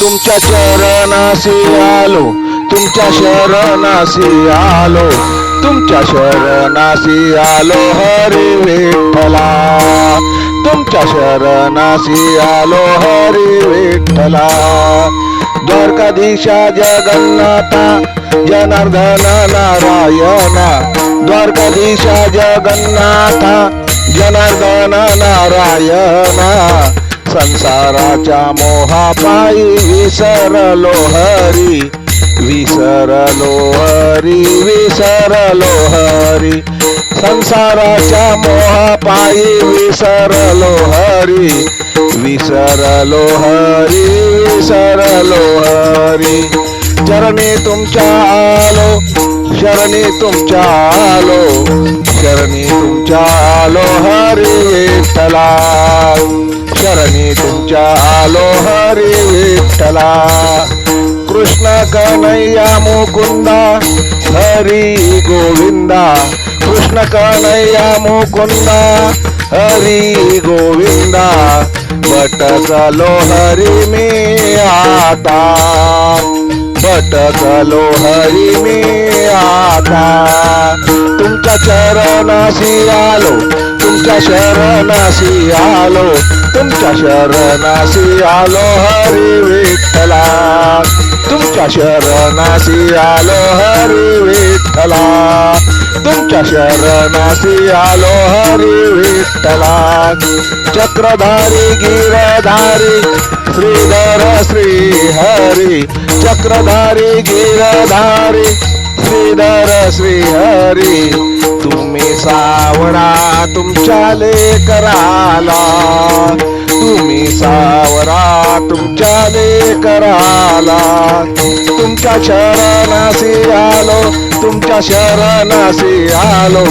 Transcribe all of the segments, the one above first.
तुमच्या चरणाशी आलो तुमच्या शरणाशी आलो तुमच्या शरणाशी आलो हरी विठ्ठला. तुमच्या शरणाशी आलो हरी विठ्ठला. द्वारकाधीशा जगन्नाथा जनार्दन नारायणा. द्वारकाधीशा जगन्नाथा जनार्दन नारायणा. संसाराच्या मोहापायी विसरलो हरी विसरलो हरी विसरलो हरी। संसाराच्या मोहापायी विसरलो हरी विसरलो हरी विसरलो हरी। चरणी तुमच्या आलो शरणी तुमच्या आलो शरणी तुमच्या आलो हरी विठ्ठला। चरणी तुमच्या आलो हरी विठ्ठला. कृष्ण कन्हैया मुकुंदा हरी गोविंदा. कृष्ण कन्हैया मुकुंदा हरी गोविंदा. भटकलो हरी मी आता. भटकलो हरी मी आता. तुमच्या चरणाशी आलो. तुमच्या शरणाशी आलो तुमच्या शरणाशी आलो हरी विठ्ठला. तुमच्या शरणाशी आलो हरी विठ्ठला. तुमच्या शरणाशी आलो हरी विठ्ठला. चक्रधारी गिरधारी श्रीधर श्री हरी चक्रधारी गिरधारी श्रीधर श्री हरी तुम्ही सा तुमच्या लेकराला तुम्ही सावरा तुमच्या लेकराला तुमच्या शरणाशी आलो तुमच्या शरणाशी आलो.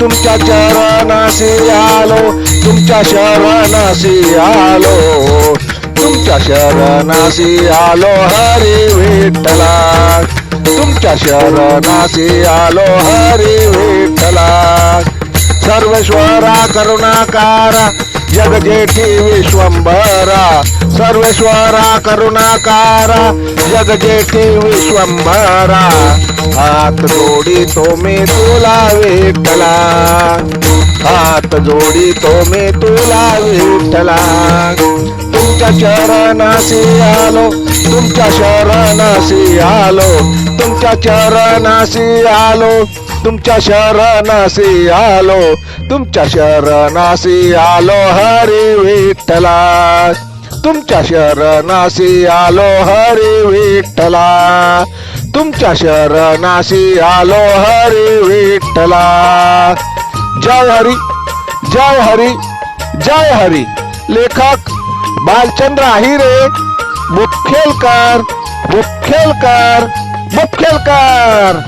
तुमच्या चरणाशी आलो तुमच्या शरणाशी आलो. तुमच्या शरणाशी आलो हरी विठ्ठला तुमच्या शरणाशी आलो हरी विठ्ठला सर्वेश्वरा करुणाकार जगजेठी विश्वंभरा. सर्वेश्वरा करुणाकार जगजेठी विश्वंभरा. हात जोडी तो मी तुला विठ्ठला. हात जोडी तो मी तुला विठ्ठला. तुमच्या चरणाशी आलो तुमच्या शरणाशी आलो तुमच्या चरणाशी आलो. तुमच्या शरणाशी आलो तुमच्या शरणाशी आलो हरी विठ्ठला तुमच्या शरणाशी आलो हरी विठ्ठला तुमच्या शरणाशी आलो हरी विठ्ठला जय हरी जय हरी जय हरी. लेखक बालचंद्र आहिरे मुखेलकर मुखेलकर मुखेलकर